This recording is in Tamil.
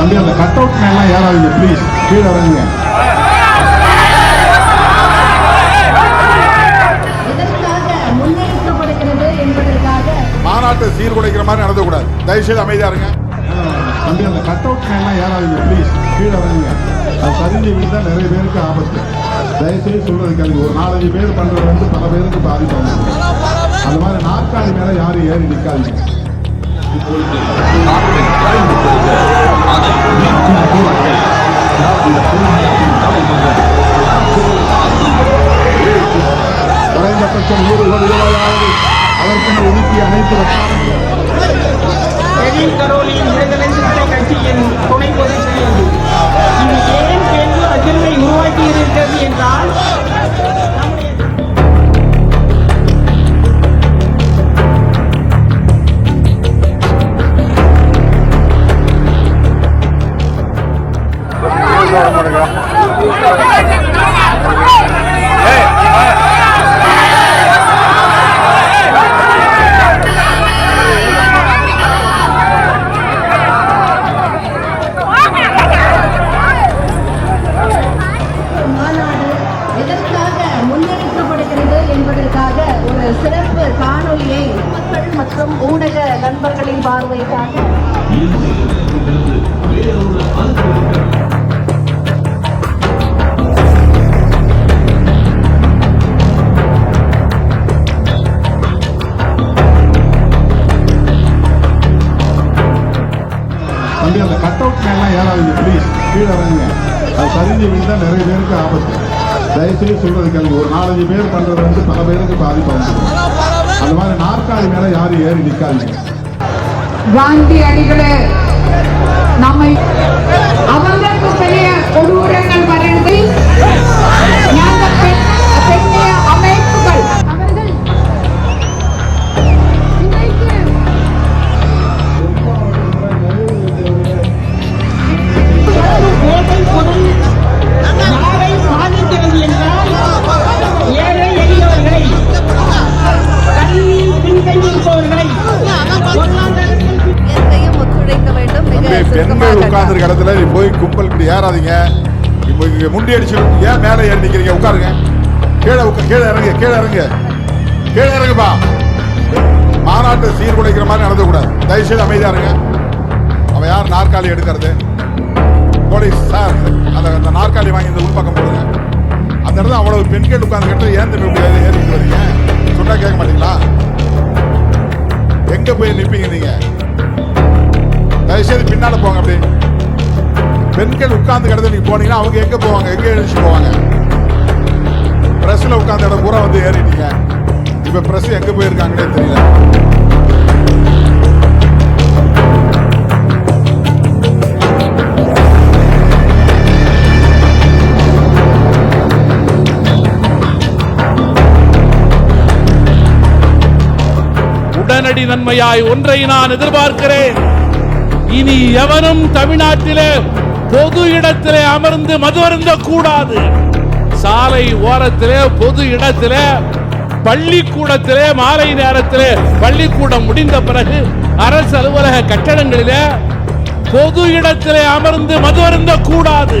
தம்பி அந்த கட் அவுட் மேலாம் ஏறாதீங்க ப்ளீஸ் கீழே இறங்குங்க. மாநாட்டை சீர்குலைக்கிற மாதிரி நடத்தக்கூடாது. தயவுசெய்து அமைதியா இருங்க. தம்பி அந்த கட் அவுட் மேலாம் ஏறாதீங்க ப்ளீஸ் கீழே இறங்குங்க. அது சரிஞ்சு விழுந்தா நிறைய பேருக்கு ஆபத்து. தயவுசெய்து சொல்றது கேளுங்க. ஒரு நாலஞ்சு பேர் பண்றது வந்து பல பேருக்கு பாதிப்பு வந்துடும். அது மாதிரி நாற்காலி மேல யாரும் ஏறி நிற்காதீங்க அதற்கென ஒதுக்கி எழில் கரோலின் விடுதலை சிறுத்தை கட்சியின் துணை பொதுச் செயலர் இது ஏன் பெரிய அதிர்வை உருவாக்கி இருக்கிறது என்றால் நம்முடைய பார்வைக்காக தம்பி அந்த கட் அவுட் மேலாம் ஏறாதீங்க ப்ளீஸ் கீழே இறங்குங்க. அது சரிஞ்சு விழுந்தா நிறைய பேருக்கு ஆபத்து. தயவுசெய்து சொல்றது கேளுங்க. ஒரு நாலஞ்சு பேர் பண்ணுறது வந்து பல பேருக்கு பாதிப்பு அந்த மாதிரி நாற்காலி மேலே யாரும் ஏறி நிற்காதீங்க காந்தி அடிகளே நம்மை அவங்களுக்கு பெரிய கொடூரங்கள் வருது உட்காந்துருக்க இடத்துல நீ போய் கும்பல் இப்படி ஏறாதீங்க. இப்போ இங்க முண்டி அடிச்சிடும் ஏன் மேலே ஏறி உட்காருங்க. கீழே உட்கா கீழே இறங்க கீழே இறங்க. கீழே இறங்குப்பா. மாநாட்டை சீர்குலைக்கிற மாதிரி நடத்தக்கூடாது தயவுசெய்து அமைதியாக இருங்க. அவன் யார்? நாற்காலி எடுக்கிறது. போலீஸ் சார் அந்த அந்த நாற்காலி வாங்கி இந்த உள்பக்கம் போடுங்க. அந்த இடத்துல அவ்வளவு பெண்கள் உட்கார்ந்து ஏன் தம்பி இப்படி ஏறி ஏறிட்டு வரீங்க? சொன்னா கேட்க மாட்டீங்களா? எங்க போய் நிற்பீங்க நீங்க? தயவுசெய்து பின்னால போங்க அப்படி. பெண்கள் உட்கார்ந்து கிடந்து நீங்கள் போனீங்கன்னா அவங்க எங்க போவாங்க? எங்க எழுச்சி போவாங்க? பிரஸ்ல உட்கார்ந்த இடம் பூரா வந்து ஏறிட்டீங்க. இப்ப பிரஸ் எங்க போயிருக்காங்கன்னே தெரியல. உடனடி நன்மையாய் ஒன்றை நான் எதிர்பார்க்கிறேன். இனி எவனும் தமிழ்நாட்டிலே பொது இடத்திலே அமர்ந்து மது அருந்த கூடாது சாலை ஓரத்திலே பொது இடத்திலே பள்ளிக்கூடத்திலே மாலை நேரத்திலே பள்ளிக்கூடம் முடிந்த பிறகு அரசு அலுவலக கட்டடங்களிலே பொது இடத்திலே அமர்ந்து மது அருந்த கூடாது